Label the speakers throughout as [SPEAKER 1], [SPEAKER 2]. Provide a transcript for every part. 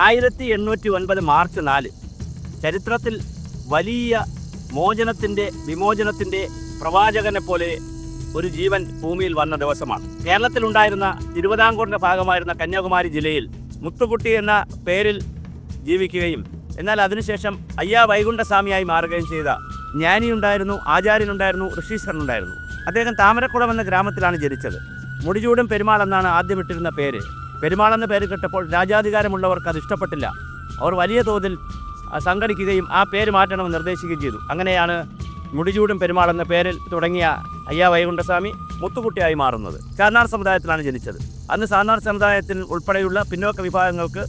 [SPEAKER 1] ആയിരത്തി എണ്ണൂറ്റി ഒൻപത് മാർച്ച് നാല്. ചരിത്രത്തിൽ വലിയ മോചനത്തിന്റെ വിമോചനത്തിന്റെ പ്രവാചകനെ പോലെ ഒരു ജീവൻ ഭൂമിയിൽ വന്ന ദിവസമാണ്. കേരളത്തിലുണ്ടായിരുന്ന തിരുവിതാംകൂറിന്റെ ഭാഗമായിരുന്ന കന്യാകുമാരി ജില്ലയിൽ മുത്തുകുട്ടി എന്ന പേരിൽ ജീവിക്കുകയും എന്നാൽ അതിനുശേഷം അയ്യാ വൈകുണ്ഠസ്വാമിയായി മാറുകയും ചെയ്ത ജ്ഞാനിയുണ്ടായിരുന്നു ആചാര്യനുണ്ടായിരുന്നു ഋഷീശ്വരനുണ്ടായിരുന്നു അദ്ദേഹം താമരക്കുളം എന്ന ഗ്രാമത്തിലാണ് ജനിച്ചത്. മുടിചൂടും പെരുമാൾ എന്നാണ് ആദ്യം ഇട്ടിരുന്ന പേര്. പെരുമാൾ എന്ന പേര് കിട്ടപ്പോൾ രാജാധികാരമുള്ളവർക്ക് അത് ഇഷ്ടപ്പെട്ടില്ല. അവർ വലിയ തോതിൽ സംഘടിക്കുകയും ആ പേര് മാറ്റണമെന്ന് നിർദ്ദേശിക്കുകയും ചെയ്തു. അങ്ങനെയാണ് മുടിചൂടും പെരുമാൾ എന്ന പേരിൽ തുടങ്ങിയ അയ്യാ വൈകുണ്ഠസ്വാമി മുത്തുകുട്ടിയായി മാറുന്നത്. സാർനാർ സമുദായത്തിലാണ് ജനിച്ചത്. അന്ന് സാന്നാർ സമുദായത്തിൽ ഉൾപ്പെടെയുള്ള പിന്നോക്ക വിഭാഗങ്ങൾക്ക്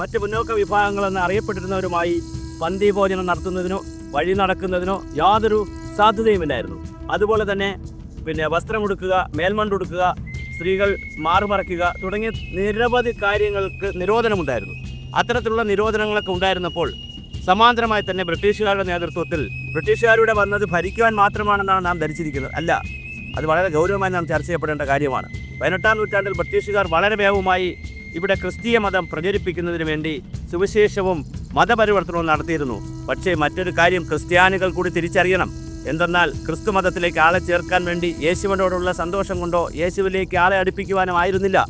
[SPEAKER 1] മറ്റ് മുന്നോക്ക വിഭാഗങ്ങളെന്ന് അറിയപ്പെട്ടിരുന്നവരുമായി പന്തി ഭോജനം നടത്തുന്നതിനോ വഴി നടക്കുന്നതിനോ യാതൊരു സാധ്യതയുമില്ലായിരുന്നു. അതുപോലെ തന്നെ പിന്നെ വസ്ത്രമുടുക്കുക മേൽമണ്ടുടുക്കുക സ്ത്രീകൾ മാറുമറയ്ക്കുക തുടങ്ങിയ നിരവധി കാര്യങ്ങൾക്ക് നിരോധനമുണ്ടായിരുന്നു. അത്തരത്തിലുള്ള നിരോധനങ്ങളൊക്കെ ഉണ്ടായിരുന്നപ്പോൾ സമാന്തരമായി തന്നെ ബ്രിട്ടീഷുകാരുടെ നേതൃത്വത്തിൽ ബ്രിട്ടീഷുകാരുടെ വന്നത് ഭരിക്കുവാൻ മാത്രമാണെന്നാണ് നാം ധരിച്ചിരിക്കുന്നത്. അല്ല അത് വളരെ ഗൗരവമായി നാം ചർച്ച ചെയ്യപ്പെടേണ്ട കാര്യമാണ്. പതിനെട്ടാം നൂറ്റാണ്ടിൽ ബ്രിട്ടീഷുകാർ വളരെ വേഗമായി ഇവിടെ ക്രിസ്തീയ മതം പ്രചരിപ്പിക്കുന്നതിന് വേണ്ടി സുവിശേഷവും മതപരിവർത്തനവും നടത്തിയിരുന്നു. പക്ഷേ മറ്റൊരു കാര്യം ക്രിസ്ത്യാനികൾ കൂടി തിരിച്ചറിയണം. എന്തെന്നാൽ ക്രിസ്തു മതത്തിലേക്ക് ആളെ ചേർക്കാൻ വേണ്ടി യേശുവിനോടുള്ള സന്തോഷം കൊണ്ടോ യേശുവിലേക്ക് ആളെ അടുപ്പിക്കുവാനോ ആയിരുന്നില്ല.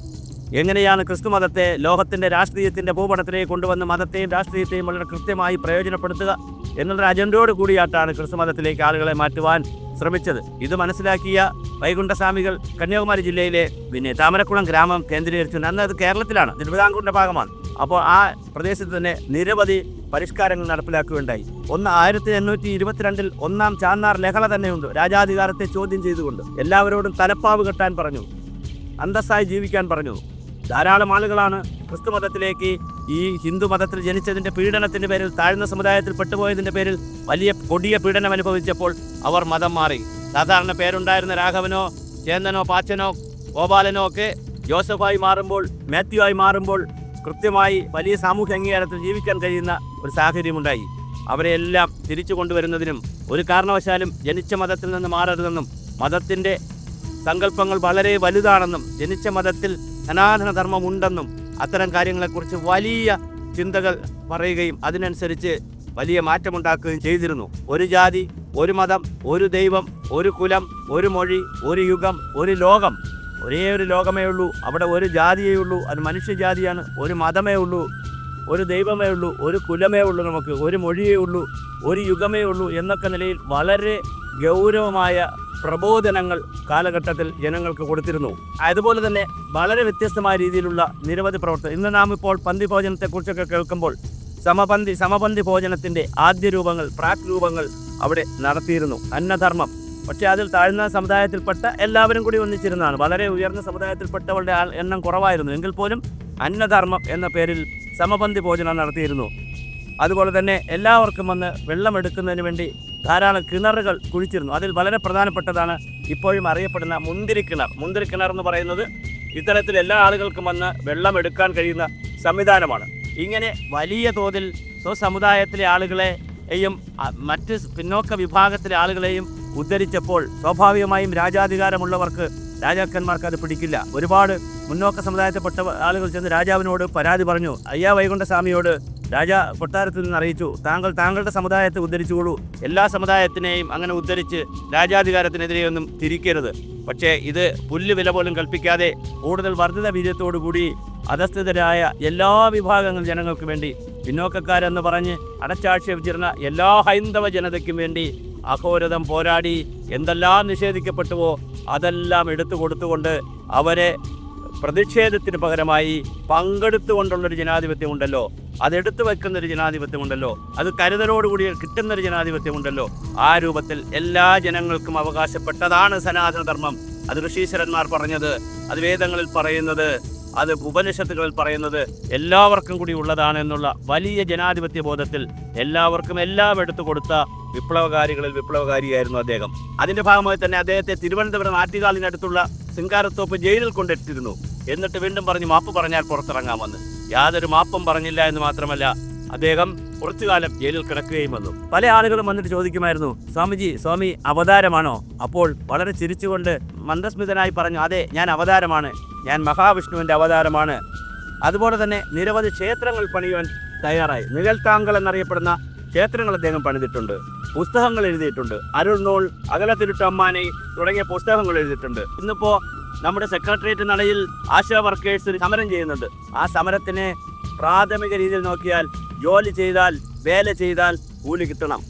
[SPEAKER 1] എങ്ങനെയാണ് ക്രിസ്തു മതത്തെ ലോകത്തിന്റെ രാഷ്ട്രീയത്തിന്റെ ഭൂപടത്തിലേക്ക് കൊണ്ടുവന്ന് മതത്തെയും രാഷ്ട്രീയത്തെയും വളരെ കൃത്യമായി പ്രയോജനപ്പെടുത്തുക എന്നുള്ള അജണ്ടയോട് കൂടിയാട്ടാണ് ക്രിസ്തു മതത്തിലേക്ക് ആളുകളെ മാറ്റുവാൻ ശ്രമിച്ചത്. ഇത് മനസ്സിലാക്കിയ വൈകുണ്ഠസ്വാമികൾ കന്യാകുമാരി ജില്ലയിലെ പിന്നെ താമരക്കുളം ഗ്രാമം കേന്ദ്രീകരിച്ചു. അന്ന് അത് കേരളത്തിലാണ്. തിരുവിതാംകൂറിന്റെ ഭാഗമാണ്. അപ്പോൾ ആ പ്രദേശത്ത് തന്നെ നിരവധി പരിഷ്കാരങ്ങൾ നടപ്പിലാക്കുകയുണ്ടായി. ഒന്ന് ആയിരത്തി എണ്ണൂറ്റി ഇരുപത്തിരണ്ടിൽ ഒന്നാം ചാന്നാർ ലഹള തന്നെയുണ്ട്. രാജാധികാരത്തെ ചോദ്യം ചെയ്തുകൊണ്ട് എല്ലാവരോടും തലപ്പാവ് കെട്ടാൻ പറഞ്ഞു. അന്തസ്സായി ജീവിക്കാൻ പറഞ്ഞു. ധാരാളം ആളുകളാണ് ക്രിസ്തു മതത്തിലേക്ക് ഈ ഹിന്ദു മതത്തിൽ ജനിച്ചതിന്റെ പീഡനത്തിന്റെ പേരിൽ താഴ്ന്ന സമുദായത്തിൽ പെട്ടുപോയതിന്റെ പേരിൽ വലിയ കൊടിയ പീഡനം അനുഭവിച്ചപ്പോൾ അവർ മതം മാറി. സാധാരണ പേരുണ്ടായിരുന്ന രാഘവനോ ചേന്ദനോ പാച്ചനോ ഗോപാലനോ ഒക്കെ ജോസഫായി മാറുമ്പോൾ മാത്യു ആയി മാറുമ്പോൾ കൃത്യമായി വലിയ സാമൂഹ്യ അംഗീകാരത്തിൽ ജീവിക്കാൻ കഴിയുന്ന ഒരു സാഹചര്യമുണ്ടായി. അവരെയെല്ലാം തിരിച്ചു കൊണ്ടുവരുന്നതിനും ഒരു കാരണവശാലും ജനിച്ച മതത്തിൽ നിന്ന് മാറരുതെന്നും മതത്തിന്റെ സങ്കല്പങ്ങൾ വളരെ വലുതാണെന്നും ജനിച്ച മതത്തിൽ സനാതന ധർമ്മമുണ്ടെന്നും അത്തരം കാര്യങ്ങളെക്കുറിച്ച് വലിയ ചിന്തകൾ പറയുകയും അതിനനുസരിച്ച് വലിയ മാറ്റമുണ്ടാക്കുകയും ചെയ്തിരുന്നു. ഒരു ജാതി ഒരു മതം ഒരു ദൈവം ഒരു കുലം ഒരു മൊഴി ഒരു യുഗം ഒരു ലോകം ഒരേ ഒരു ലോകമേ ഉള്ളൂ. അവിടെ ഒരു ജാതിയേ ഉള്ളൂ. അത് മനുഷ്യജാതിയാണ്. ഒരു മതമേ ഉള്ളൂ. ഒരു ദൈവമേ ഉള്ളൂ. ഒരു കുലമേ ഉള്ളൂ നമുക്ക്. ഒരു മൊഴിയേ ഉള്ളൂ. ഒരു യുഗമേ ഉള്ളൂ എന്നൊക്കെ നിലയിൽ വളരെ ഗൗരവമായ പ്രബോധനങ്ങൾ കാലഘട്ടത്തിൽ ജനങ്ങൾക്ക് കൊടുത്തിരുന്നു. അതുപോലെ തന്നെ വളരെ വ്യത്യസ്തമായ രീതിയിലുള്ള നിരവധി പ്രവർത്തനം. ഇന്ന് നാം ഇപ്പോൾ പന്തി ഭോജനത്തെക്കുറിച്ചൊക്കെ കേൾക്കുമ്പോൾ സമപന്തി സമപന്തി ഭോജനത്തിന്റെ ആദ്യ രൂപങ്ങൾ പ്രാക് രൂപങ്ങൾ അവിടെ നടത്തിയിരുന്നു. അന്നധർമ്മം. പക്ഷേ അതിൽ താഴ്ന്ന സമുദായത്തിൽപ്പെട്ട എല്ലാവരും കൂടി ഒന്നിച്ചിരുന്നതാണ്. വളരെ ഉയർന്ന സമുദായത്തിൽപ്പെട്ടവരുടെ എണ്ണം കുറവായിരുന്നു. എങ്കിൽ പോലും അന്നധർമ്മം എന്ന പേരിൽ സമപന്തി ഭോജനം നടത്തിയിരുന്നു. അതുപോലെ തന്നെ എല്ലാവർക്കും വന്ന് വെള്ളം എടുക്കുന്നതിന് വേണ്ടി ധാരാളം കിണറുകൾ കുഴിച്ചിരുന്നു. അതിൽ വളരെ പ്രധാനപ്പെട്ടതാണ് ഇപ്പോഴും അറിയപ്പെടുന്ന മുന്തിരി കിണർ. മുന്തിരി കിണർ എന്ന് പറയുന്നത് ഇത്തരത്തിൽ എല്ലാ ആളുകൾക്കും വന്ന് വെള്ളമെടുക്കാൻ കഴിയുന്ന സംവിധാനമാണ്. ഇങ്ങനെ വലിയ തോതിൽ സ്വസമുദായത്തിലെ ആളുകളെയും മറ്റ് പിന്നോക്ക വിഭാഗത്തിലെ ആളുകളെയും ഉദ്ധരിച്ചപ്പോൾ സ്വാഭാവികമായും രാജാധികാരമുള്ളവർക്ക് രാജാക്കന്മാർക്ക് അത് പിടിക്കില്ല. ഒരുപാട് മുന്നോക്ക സമുദായത്തിൽപ്പെട്ട ആളുകൾ ചെന്ന് രാജാവിനോട് പരാതി പറഞ്ഞു. അയ്യാ വൈകുണ്ഠസ്വാമിയോട് രാജ കൊട്ടാരത്തിൽ നിന്ന് അറിയിച്ചു. താങ്കൾ താങ്കളുടെ സമുദായത്തെ ഉദ്ധരിച്ചുകൊള്ളൂ. എല്ലാ സമുദായത്തിനെയും അങ്ങനെ ഉദ്ധരിച്ച് രാജാധികാരത്തിനെതിരെയൊന്നും തിരിക്കരുത്. പക്ഷേ ഇത് പുല്ല് വില പോലും കൽപ്പിക്കാതെ കൂടുതൽ വർദ്ധിത ബീജത്തോടുകൂടി കൂടി അധസ്ഥിതരായ എല്ലാ വിഭാഗങ്ങൾ ജനങ്ങൾക്ക് വേണ്ടി പിന്നോക്കക്കാരെന്ന് പറഞ്ഞ് അടച്ചാക്ഷേപിച്ചിരുന്ന എല്ലാ ഹൈന്ദവ ജനതയ്ക്കും വേണ്ടി അഘോരതം പോരാടി എന്തെല്ലാം നിഷേധിക്കപ്പെട്ടുവോ അതെല്ലാം എടുത്തു കൊടുത്തുകൊണ്ട് അവരെ പ്രതിഷേധത്തിന് പകരമായി പങ്കെടുത്തുകൊണ്ടുള്ളൊരു ജനാധിപത്യമുണ്ടല്ലോ. അതെടുത്തു വെക്കുന്നൊരു ജനാധിപത്യമുണ്ടല്ലോ. അത് കരുതലോടുകൂടി കിട്ടുന്നൊരു ജനാധിപത്യമുണ്ടല്ലോ. ആ രൂപത്തിൽ എല്ലാ ജനങ്ങൾക്കും അവകാശപ്പെട്ടതാണ് സനാതനധർമ്മം. അത് ഋഷീശ്വരന്മാർ പറഞ്ഞത്. അത് വേദങ്ങളിൽ പറയുന്നത് അത് ഉപനിഷത്തുകളിൽ പറയുന്നത് എല്ലാവർക്കും കൂടി ഉള്ളതാണ് എന്നുള്ള വലിയ ജനാധിപത്യ ബോധത്തിൽ എല്ലാവർക്കും എല്ലാം എടുത്തു കൊടുത്ത വിപ്ലവകാരികളിൽ വിപ്ലവകാരിയായിരുന്നു അദ്ദേഹം. അതിന്റെ ഭാഗമായി തന്നെ അദ്ദേഹത്തെ തിരുവനന്തപുരം ആറ്റുകാലിനടുത്തുള്ള സിംഗാരത്തോപ്പ് ജയിലിൽ കൊണ്ടെത്തിയിരുന്നു. എന്നിട്ട് വീണ്ടും പറഞ്ഞ് മാപ്പ് പറഞ്ഞാൽ പുറത്തിറങ്ങാമെന്ന്. യാതൊരു മാപ്പും പറഞ്ഞില്ല എന്ന് മാത്രമല്ല അദ്ദേഹം കുറച്ചു കാലം ജയിലിൽ കിടക്കുകയും വന്നു. പല ആളുകളും വന്നിട്ട് ചോദിക്കുമായിരുന്നു സ്വാമിജി സ്വാമി അവതാരമാണോ? അപ്പോൾ വളരെ ചിരിച്ചുകൊണ്ട് മന്ദസ്മിതനായി പറഞ്ഞു അതെ ഞാൻ അവതാരമാണ്. ഞാൻ മഹാവിഷ്ണുവിന്റെ അവതാരമാണ്. അതുപോലെ തന്നെ നിരവധി ക്ഷേത്രങ്ങൾ പണിയുവാൻ തയ്യാറായി. നിഴൽത്താങ്കൾ എന്നറിയപ്പെടുന്ന ക്ഷേത്രങ്ങൾ അദ്ദേഹം പണിതിട്ടുണ്ട്. പുസ്തകങ്ങൾ എഴുതിയിട്ടുണ്ട്. അരുൾനൂൾ അകലത്തിരുട്ടമ്മാനെ തുടങ്ങിയ പുസ്തകങ്ങൾ എഴുതിയിട്ടുണ്ട്. ഇന്നിപ്പോൾ നമ്മുടെ സെക്രട്ടേറിയറ്റ് നടയിൽ ആശാ വർക്കേഴ്സ് സമരം ചെയ്യുന്നുണ്ട്. ആ സമരത്തിനെ പ്രാഥമിക രീതിയിൽ നോക്കിയാൽ ജോലി ചെയ്താൽ വേല ചെയ്താൽ കൂലി കിട്ടണം.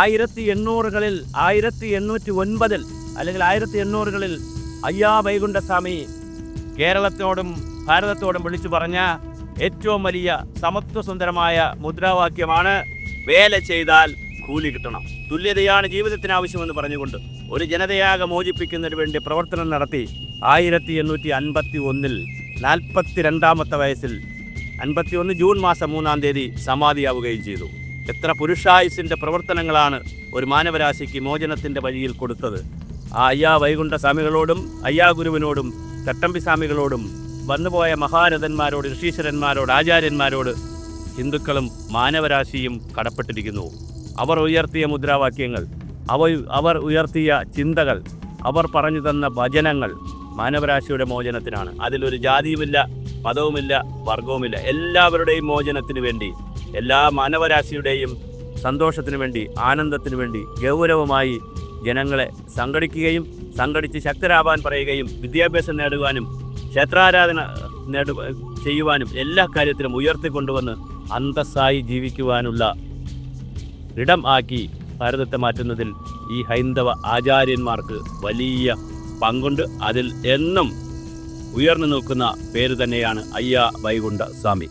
[SPEAKER 1] ആയിരത്തി എണ്ണൂറുകളിൽ ആയിരത്തി എണ്ണൂറ്റി ഒൻപതിൽ അല്ലെങ്കിൽ ആയിരത്തി എണ്ണൂറുകളിൽ അയ്യാ വൈകുണ്ഠസ്വാമി കേരളത്തോടും ഭാരതത്തോടും വിളിച്ചു പറഞ്ഞ ഏറ്റവും വലിയ സമത്വസുന്ദരമായ മുദ്രാവാക്യമാണ് വേല ചെയ്താൽ കൂലി കിട്ടണം. തുല്യതയാണ് ജീവിതത്തിന് ആവശ്യമെന്ന് പറഞ്ഞുകൊണ്ട് ഒരു ജനതയാകെ മോചിപ്പിക്കുന്നതിന് വേണ്ടി പ്രവർത്തനം നടത്തി ആയിരത്തി എണ്ണൂറ്റി അൻപത്തി ഒന്നിൽ നാൽപ്പത്തി രണ്ടാമത്തെ വയസ്സിൽ അൻപത്തി ഒന്ന് ജൂൺ മാസം മൂന്നാം തീയതി സമാധിയാവുകയും ചെയ്തു. എത്ര പുരുഷായുസിന്റെ പ്രവർത്തനങ്ങളാണ് ഒരു മാനവരാശിക്ക് മോചനത്തിന്റെ വഴിയിൽ കൊടുത്തത്. ആ അയ്യാ വൈകുണ്ഠ സ്വാമികളോടും അയ്യാ ഗുരുവിനോടും തട്ടമ്പി സ്വാമികളോടും വന്നുപോയ മഹാരഥന്മാരോട് ഋഷീശ്വരന്മാരോട് ആചാര്യന്മാരോട് ഹിന്ദുക്കളും മാനവരാശിയും കടപ്പെട്ടിരിക്കുന്നു. അവർ ഉയർത്തിയ മുദ്രാവാക്യങ്ങൾ അവ അവർ ഉയർത്തിയ ചിന്തകൾ അവർ പറഞ്ഞു തന്ന ഭജനങ്ങൾ മാനവരാശിയുടെ മോചനത്തിനാണ്. അതിലൊരു ജാതിയുമില്ല മതവുമില്ല വർഗവുമില്ല എല്ലാവരുടെയും മോചനത്തിന് വേണ്ടി എല്ലാ മാനവരാശിയുടെയും സന്തോഷത്തിന് വേണ്ടി ആനന്ദത്തിന് വേണ്ടി ഗൗരവമായി ജനങ്ങളെ സംഘടിക്കുകയും സംഘടിച്ച് ശക്തരാവാൻ പറയുകയും വിദ്യാഭ്യാസം നേടുവാനും ക്ഷേത്രാരാധന നേടു ചെയ്യുവാനും എല്ലാ കാര്യത്തിലും ഉയർത്തിക്കൊണ്ടുവന്ന് അന്തസ്സായി ജീവിക്കുവാനുള്ള ഇടം ആക്കി ഭാരതത്തെ മാറ്റുന്നതിൽ ഈ ഹൈന്ദവ ആചാര്യന്മാർക്ക് വലിയ പങ്കുണ്ട്. അതിൽ എന്നും ഉയർന്നു നിൽക്കുന്ന പേര് തന്നെയാണ് അയ്യ വൈകുണ്ഠ സ്വാമി